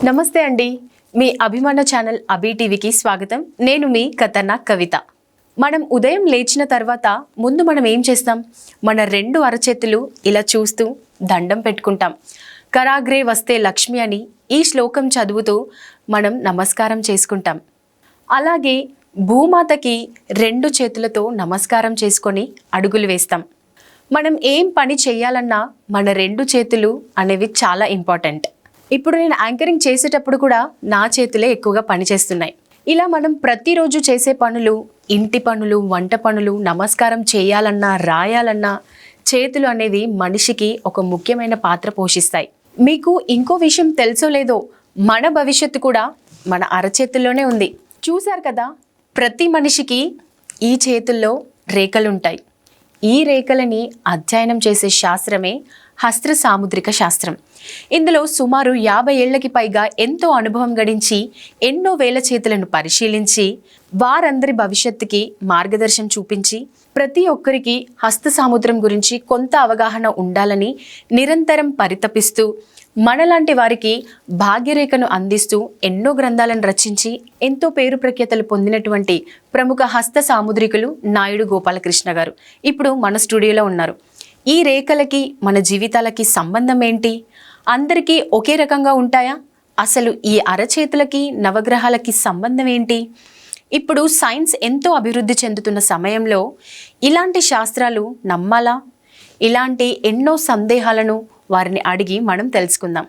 నమస్తే అండి. మీ అభిమాన ఛానల్ అభి టీవీకి స్వాగతం. నేను మీ ఖతర్నాక్ కవిత. మనం ఉదయం లేచిన తర్వాత ముందు మనం ఏం చేస్తాం? మన రెండు అరచేతులు ఇలా చూస్తూ దండం పెట్టుకుంటాం. కరాగ్రే వస్తే లక్ష్మి అని ఈ శ్లోకం చదువుతూ మనం నమస్కారం చేసుకుంటాం. అలాగే భూమాతకి రెండు చేతులతో నమస్కారం చేసుకొని అడుగులు వేస్తాం. మనం ఏం పని చేయాలన్నా మన రెండు చేతులు అనేవి చాలా ఇంపార్టెంట్. ఇప్పుడు నేను యాంకరింగ్ చేసేటప్పుడు కూడా నా చేతులే ఎక్కువగా పనిచేస్తున్నాయి ఇలా మనం ప్రతిరోజు చేసే పనులు ఇంటి పనులు వంట పనులు నమస్కారం చేయాలన్నా రాయాలన్నా చేతులు అనేది మనిషికి ఒక ముఖ్యమైన పాత్ర పోషిస్తాయి. మీకు ఇంకో విషయం తెలుసో లేదో మన భవిష్యత్తు కూడా మన అరచేతుల్లోనే ఉంది. చూశారు కదా ప్రతి మనిషికి ఈ చేతుల్లో రేఖలుంటాయి. ఈ రేఖలని అధ్యయనం చేసే శాస్త్రమే హస్త్ర సాముద్రిక శాస్త్రం. ఇందులో సుమారు యాభై ఏళ్ళకి పైగా ఎంతో అనుభవం గడించి ఎన్నో వేల చేతులను పరిశీలించి వారందరి భవిష్యత్తుకి మార్గదర్శనం చూపించి ప్రతి ఒక్కరికి హస్త సాముద్రం గురించి కొంత అవగాహన ఉండాలని నిరంతరం పరితపిస్తూ మనలాంటి వారికి భాగ్యరేఖను అందిస్తూ ఎన్నో గ్రంథాలను రచించి ఎంతో పేరు ప్రఖ్యాతలు పొందినటువంటి ప్రముఖ హస్త సాముద్రికులు నాయుడు గోపాలకృష్ణ గారు. ఇప్పుడు మన స్టూడియోలో ఉన్నారు. ఈ రేఖలకి మన జీవితాలకి సంబంధం ఏంటి? అందరికీ ఒకే రకంగా ఉంటాయా? అసలు ఈ అరచేతులకి నవగ్రహాలకి సంబంధం ఏంటి? ఇప్పుడు సైన్స్ ఎంతో అభివృద్ధి చెందుతున్న సమయంలో ఇలాంటి శాస్త్రాలు నమ్మాలా? ఇలాంటి ఎన్నో సందేహాలను వారిని అడిగి మనం తెలుసుకుందాం.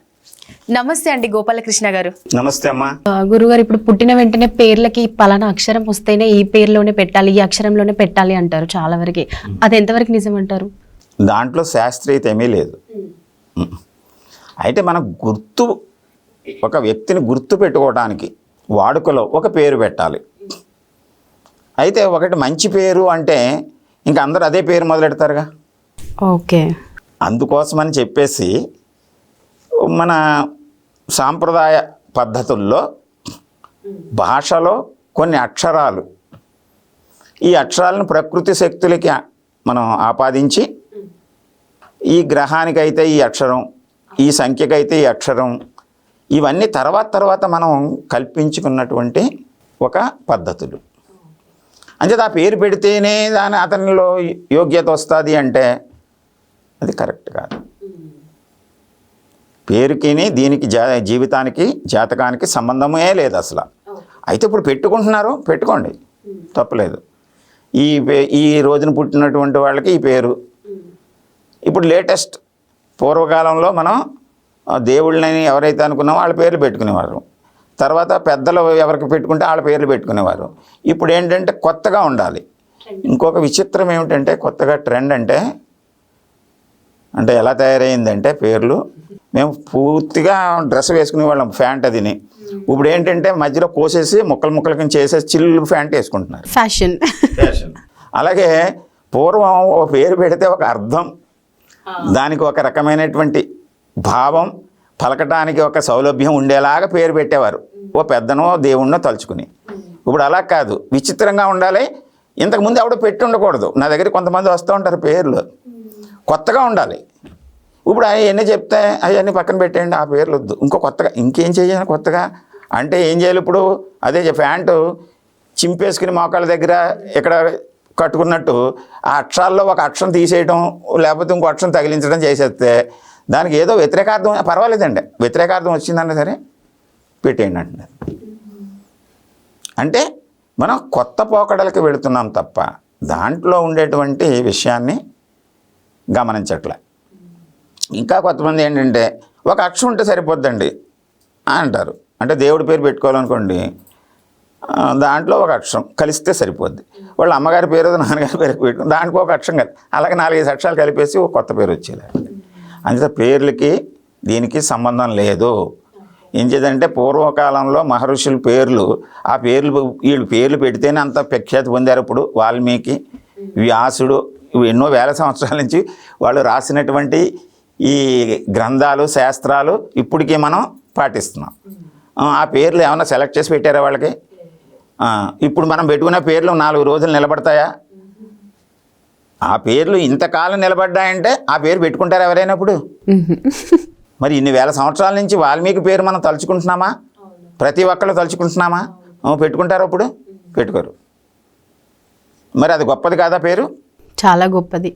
నమస్తే అండి గోపాలకృష్ణ గారు. నమస్తే అమ్మా. గురుగారు ఇప్పుడు పుట్టిన వెంటనే పేర్లకి పలానా అక్షరం వస్తేనే ఈ పేరులోనే పెట్టాలి ఈ అక్షరంలోనే పెట్టాలి అంటారు చాలా వరకు. అది ఎంతవరకు నిజం అంటారు దాంట్లో శాస్త్రీయత ఏమీ లేదు. అయితే మనం గుర్తు ఒక వ్యక్తిని గుర్తు పెట్టుకోవడానికి వాడుకలో ఒక పేరు పెట్టాలి. అయితే ఒకటి మంచి పేరు అంటే ఇంకా అందరూ అదే పేరు మొదలెడతారుగా. ఓకే. అందుకోసమని చెప్పేసి మన సాంప్రదాయ పద్ధతుల్లో భాషలో కొన్ని అక్షరాలు. ఈ అక్షరాలను ప్రకృతి శక్తులకి మనం ఆపాదించి ఈ గ్రహానికైతే ఈ అక్షరం ఈ సంఖ్యకైతే ఈ అక్షరం ఇవన్నీ తర్వాత తర్వాత మనం కల్పించుకున్నటువంటి ఒక పద్ధతులు. అంచేత ఆ పేరు పెడితేనే దాని అతనిలో యోగ్యత వస్తుంది అంటే అది కరెక్ట్ కాదు. పేరుకిని దీనికి జా జీవితానికి జాతకానికి సంబంధమే లేదు అసలు. అయితే ఇప్పుడు పెట్టుకుంటున్నారు పెట్టుకోండి. తప్పలేదు. ఈ పే- ఈ రోజున పుట్టినటువంటి వాళ్ళకి ఈ పేరు ఇప్పుడు లేటెస్ట్ పూర్వకాలంలో మనం దేవుళ్ళని ఎవరైతే అనుకున్నామో వాళ్ళ పేర్లు పెట్టుకునేవారు. తర్వాత పెద్దలు ఎవరికి పెట్టుకుంటే వాళ్ళ పేర్లు పెట్టుకునేవారు. ఇప్పుడు ఏంటంటే కొత్తగా ఉండాలి. ఇంకొక విచిత్రం ఏమిటంటే కొత్తగా ట్రెండ్ అంటే అంటే ఎలా తయారైందంటే పేర్లు. మేము పూర్తిగా డ్రెస్ వేసుకునే వాళ్ళం ఫ్యాంట్ అదిని ఇప్పుడు ఏంటంటే మధ్యలో కోసేసి ముక్కలు ముక్కల కింద చేసేసి చిల్లు ఫ్యాంట్ వేసుకుంటున్నారు. ఫ్యాషన్ ఫ్యాషన్ అలాగే పూర్వం ఒక పేరు పెడితే ఒక అర్థం. దానికి ఒక రకమైనటువంటి భావం పలకటానికి ఒక సౌలభ్యం ఉండేలాగా పేరు పెట్టేవారు. ఓ పెద్దనో దేవుణ్ణో తలుచుకుని. ఇప్పుడు అలా కాదు. విచిత్రంగా ఉండాలి. ఇంతకుముందు ఎవడో పెట్టి ఉండకూడదు. నా దగ్గర కొంతమంది వస్తూ ఉంటారు పేర్లు. కొత్తగా ఉండాలి. ఇప్పుడు అవన్నీ చెప్తే అవన్నీ పక్కన పెట్టేయండి ఆ పేర్లు వద్దు. ఇంకో కొత్తగా ఇంకేం చేయాలి కొత్తగా? అంటే ఏం చేయాలి ఇప్పుడు? అదే ప్యాంటు చింపేసుకుని మోకాళ్ళ దగ్గర ఇక్కడ కట్టుకున్నట్టు ఆ అక్షరాల్లో ఒక అక్షరం తీసేయడం లేకపోతే ఇంకో అక్షరం తగిలించడం చేసేస్తే దానికి ఏదో వ్యతిరేకార్థం పర్వాలేదండి. వ్యతిరేకార్థం వచ్చిందన్న సరే పెట్టేయండి అంటున్నారు. అంటే మనం కొత్త పోకడలకి వెళుతున్నాం తప్ప దాంట్లో ఉండేటువంటి విషయాన్ని గమనించట్లే. ఇంకా కొంతమంది ఏంటంటే ఒక అక్షరం ఉంటే సరిపోద్దండి అంటారు. అంటే దేవుడి పేరు పెట్టుకోవాలనుకోండి దాంట్లో ఒక అక్షరం కలిస్తే సరిపోద్ది. వాళ్ళ అమ్మగారి పేరు నాన్నగారి పేరు పెట్టుకుని దాంట్లో ఒక అక్షరం కలిపి అలాగే నాలుగైదు అక్షరాలు కలిపేసి ఒక కొత్త పేరు వచ్చేలా. అంతే పేర్లకి దీనికి సంబంధం లేదు. ఏం చేదంటే పూర్వకాలంలో మహర్షుల పేర్లు ఆ పేర్లు వీళ్ళు పేర్లు పెడితేనే అంత ప్రఖ్యాతి పొందారు ఇప్పుడు వాల్మీకి వ్యాసుడు ఎన్నో వేల సంవత్సరాల నుంచి వాళ్ళు రాసినటువంటి ఈ గ్రంథాలు శాస్త్రాలు ఇప్పటికీ మనం పాటిస్తున్నాం. ఆ, పేర్లు ఏమైనా సెలెక్ట్ చేసి పెట్టారా వాళ్ళకి? ఇప్పుడు మనం పెట్టుకున్న పేర్లు నాలుగు రోజులు నిలబడతాయా? ఆ పేర్లు ఇంతకాలం నిలబడ్డాయంటే ఆ పేరు పెట్టుకుంటారు ఎవరైనా ఇప్పుడు? మరి ఇన్ని వేల సంవత్సరాల నుంచి వాల్మీకి పేరు మనం తలుచుకుంటున్నామా? ప్రతి ఒక్కళ్ళు తలుచుకుంటున్నామా? పెట్టుకుంటారు అప్పుడు పెట్టుకోరు. మరి అది గొప్పది కాదా పేరు? చాలా గొప్పది.